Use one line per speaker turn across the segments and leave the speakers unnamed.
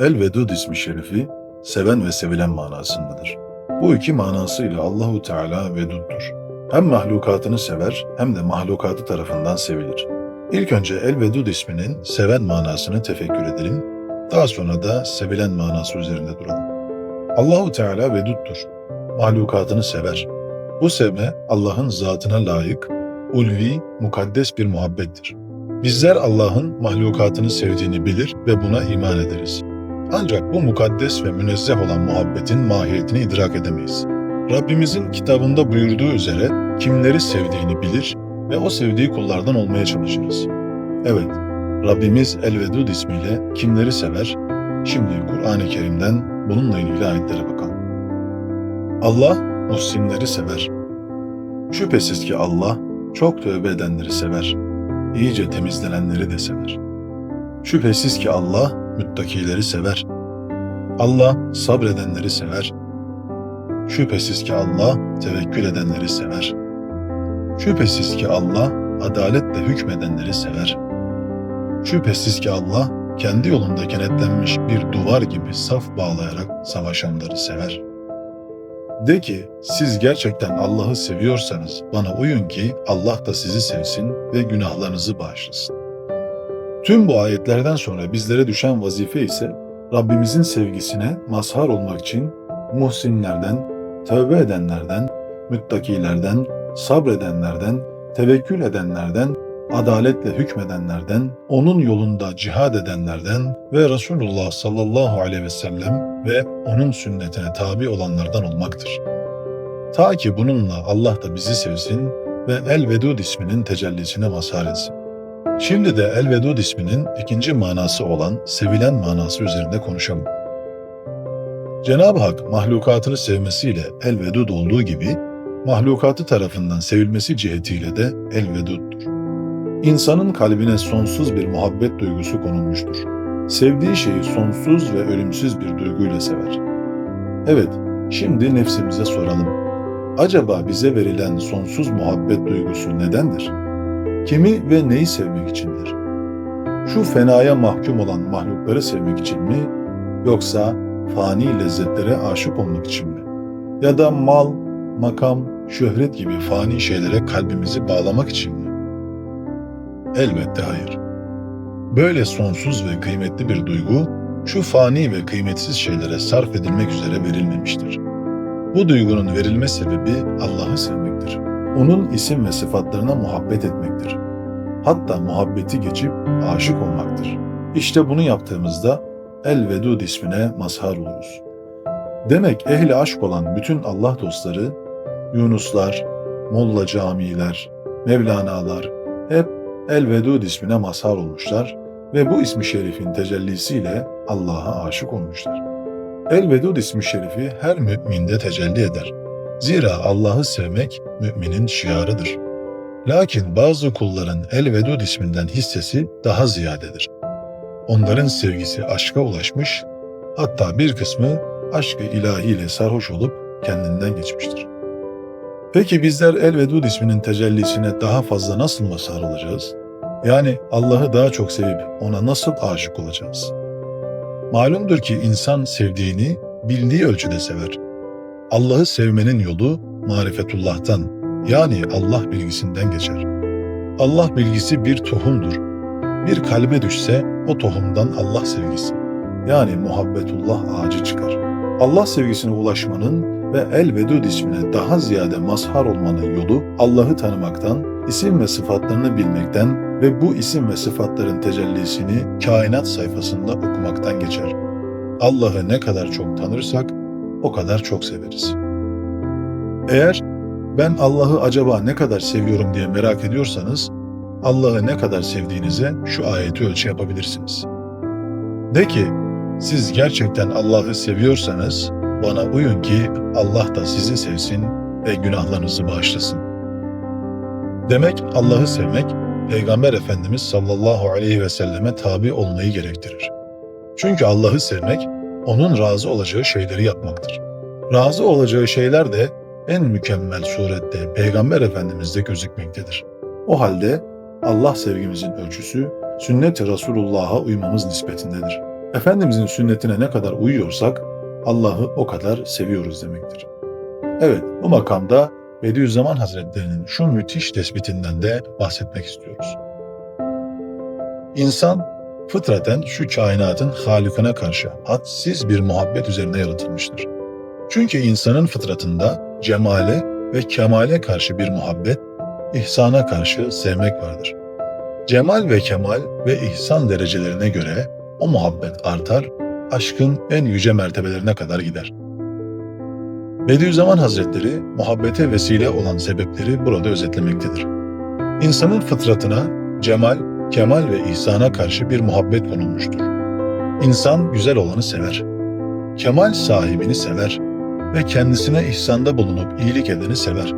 El-Vedud ismi şerifi, seven ve sevilen manasındadır. Bu iki manasıyla Allahu Teala veduddur. Hem mahlukatını sever hem de mahlukatı tarafından sevilir. İlk önce El-Vedud isminin seven manasını tefekkür edelim. Daha sonra da sevilen manası üzerinde duralım. Allahu Teala veduddur. Mahlukatını sever. Bu sevme Allah'ın zatına layık, ulvi, mukaddes bir muhabbettir. Bizler Allah'ın mahlukatını sevdiğini bilir ve buna iman ederiz. Ancak bu mukaddes ve münezzeh olan muhabbetin mahiyetini idrak edemeyiz. Rabbimizin kitabında buyurduğu üzere kimleri sevdiğini bilir ve o sevdiği kullardan olmaya çalışırız. Evet, Rabbimiz El-Vedud ismiyle kimleri sever? Şimdi Kur'an-ı Kerim'den bununla ilgili ayetlere bakalım. Allah muhsinleri sever. Şüphesiz ki Allah çok tövbe edenleri sever. İyice temizlenenleri de sever. Şüphesiz ki Allah müttakileri sever. Allah sabredenleri sever. Şüphesiz ki Allah tevekkül edenleri sever. Şüphesiz ki Allah adaletle hükmedenleri sever. Şüphesiz ki Allah kendi yolunda kenetlenmiş bir duvar gibi saf bağlayarak savaşanları sever. De ki siz gerçekten Allah'ı seviyorsanız bana uyun ki Allah da sizi sevsin ve günahlarınızı bağışlasın. Tüm bu ayetlerden sonra bizlere düşen vazife ise Rabbimizin sevgisine mazhar olmak için muhsinlerden, tövbe edenlerden, müttakilerden, sabredenlerden, tevekkül edenlerden, adaletle hükmedenlerden, onun yolunda cihad edenlerden ve Resulullah sallallahu aleyhi ve sellem ve onun sünnetine tabi olanlardan olmaktır. Ta ki bununla Allah da bizi sevsin ve El-Vedud isminin tecellisine mazhar etsin. Şimdi de El-Vedud isminin ikinci manası olan sevilen manası üzerinde konuşalım. Cenab-ı Hak mahlukatını sevmesiyle El-Vedud olduğu gibi, mahlukatı tarafından sevilmesi cihetiyle de El-Vedud'dur. İnsanın kalbine sonsuz bir muhabbet duygusu konulmuştur. Sevdiği şeyi sonsuz ve ölümsüz bir duyguyla sever. Evet, şimdi nefsimize soralım. Acaba bize verilen sonsuz muhabbet duygusu nedendir? Kimi ve neyi sevmek içindir? Şu fenaya mahkum olan mahlukları sevmek için mi? Yoksa fani lezzetlere aşık olmak için mi? Ya da mal, makam, şöhret gibi fani şeylere kalbimizi bağlamak için mi? Elbette hayır. Böyle sonsuz ve kıymetli bir duygu, şu fani ve kıymetsiz şeylere sarf edilmek üzere verilmemiştir. Bu duygunun verilme sebebi Allah'ı sevmektir. Onun isim ve sıfatlarına muhabbet etmektir. Hatta muhabbeti geçip aşık olmaktır. İşte bunu yaptığımızda El-Vedud ismine mazhar oluruz. Demek ehli aşk olan bütün Allah dostları, Yunuslar, Molla camiler, Mevlana'lar hep El-Vedud ismine mazhar olmuşlar ve bu ismi şerifin tecellisiyle Allah'a aşık olmuşlar. El-Vedud ismi şerifi her müminde tecelli eder. Zira Allah'ı sevmek müminin şiarıdır. Lakin bazı kulların El-Vedud isminden hissesi daha ziyadedir. Onların sevgisi aşka ulaşmış, hatta bir kısmı aşkı ilahiyle sarhoş olup kendinden geçmiştir. Peki bizler El-Vedud isminin tecellisine daha fazla nasıl mazhar olacağız? Yani Allah'ı daha çok sevip ona nasıl aşık olacağız? Malumdur ki insan sevdiğini bildiği ölçüde sever. Allah'ı sevmenin yolu marifetullah'tan yani Allah bilgisinden geçer. Allah bilgisi bir tohumdur. Bir kalbe düşse o tohumdan Allah sevgisi yani muhabbetullah ağacı çıkar. Allah sevgisine ulaşmanın ve El-Vedud ismine daha ziyade mazhar olmanın yolu Allah'ı tanımaktan, isim ve sıfatlarını bilmekten ve bu isim ve sıfatların tecellisini kainat sayfasında okumaktan geçer. Allah'ı ne kadar çok tanırsak o kadar çok severiz. Eğer ben Allah'ı acaba ne kadar seviyorum diye merak ediyorsanız Allah'ı ne kadar sevdiğinize şu ayeti ölçü yapabilirsiniz. De ki siz gerçekten Allah'ı seviyorsanız bana uyun ki Allah da sizi sevsin ve günahlarınızı bağışlasın. Demek Allah'ı sevmek, Peygamber Efendimiz sallallahu aleyhi ve selleme tabi olmayı gerektirir. Çünkü Allah'ı sevmek, onun razı olacağı şeyleri yapmaktır. Razı olacağı şeyler de en mükemmel surette Peygamber Efendimiz'de gözükmektedir. O halde Allah sevgimizin ölçüsü sünnet-i Resulullah'a uymamız nispetindedir. Efendimizin sünnetine ne kadar uyuyorsak Allah'ı o kadar seviyoruz demektir. Evet, bu makamda Bediüzzaman Hazretleri'nin şu müthiş tespitinden de bahsetmek istiyoruz. İnsan fıtraten şu kainatın halikine karşı hadsiz bir muhabbet üzerine yaratılmıştır. Çünkü insanın fıtratında cemale ve kemale karşı bir muhabbet, ihsana karşı sevmek vardır. Cemal ve kemal ve ihsan derecelerine göre o muhabbet artar, aşkın en yüce mertebelerine kadar gider. Bediüzzaman Hazretleri muhabbete vesile olan sebepleri burada özetlemektedir. İnsanın fıtratına cemal, kemal ve ihsana karşı bir muhabbet konulmuştur. İnsan güzel olanı sever. Kemal sahibini sever ve kendisine ihsanda bulunup iyilik edeni sever.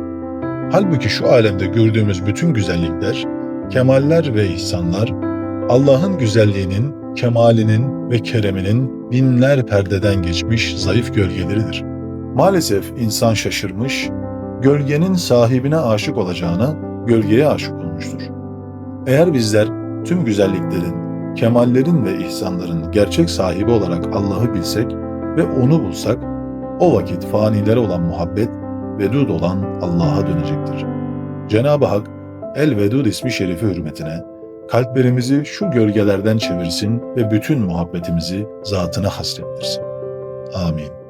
Halbuki şu alemde gördüğümüz bütün güzellikler, kemaller ve ihsanlar Allah'ın güzelliğinin, kemalinin ve kereminin binler perdeden geçmiş zayıf gölgeleridir. Maalesef insan şaşırmış, gölgenin sahibine aşık olacağına gölgeye aşık olmuştur. Eğer bizler tüm güzelliklerin, kemallerin ve ihsanların gerçek sahibi olarak Allah'ı bilsek ve onu bulsak, o vakit fanilere olan muhabbet, vedud olan Allah'a dönecektir. Cenab-ı Hak, El-Vedud ismi şerifi hürmetine, kalplerimizi şu gölgelerden çevirsin ve bütün muhabbetimizi zatına hasrettirsin. Amin.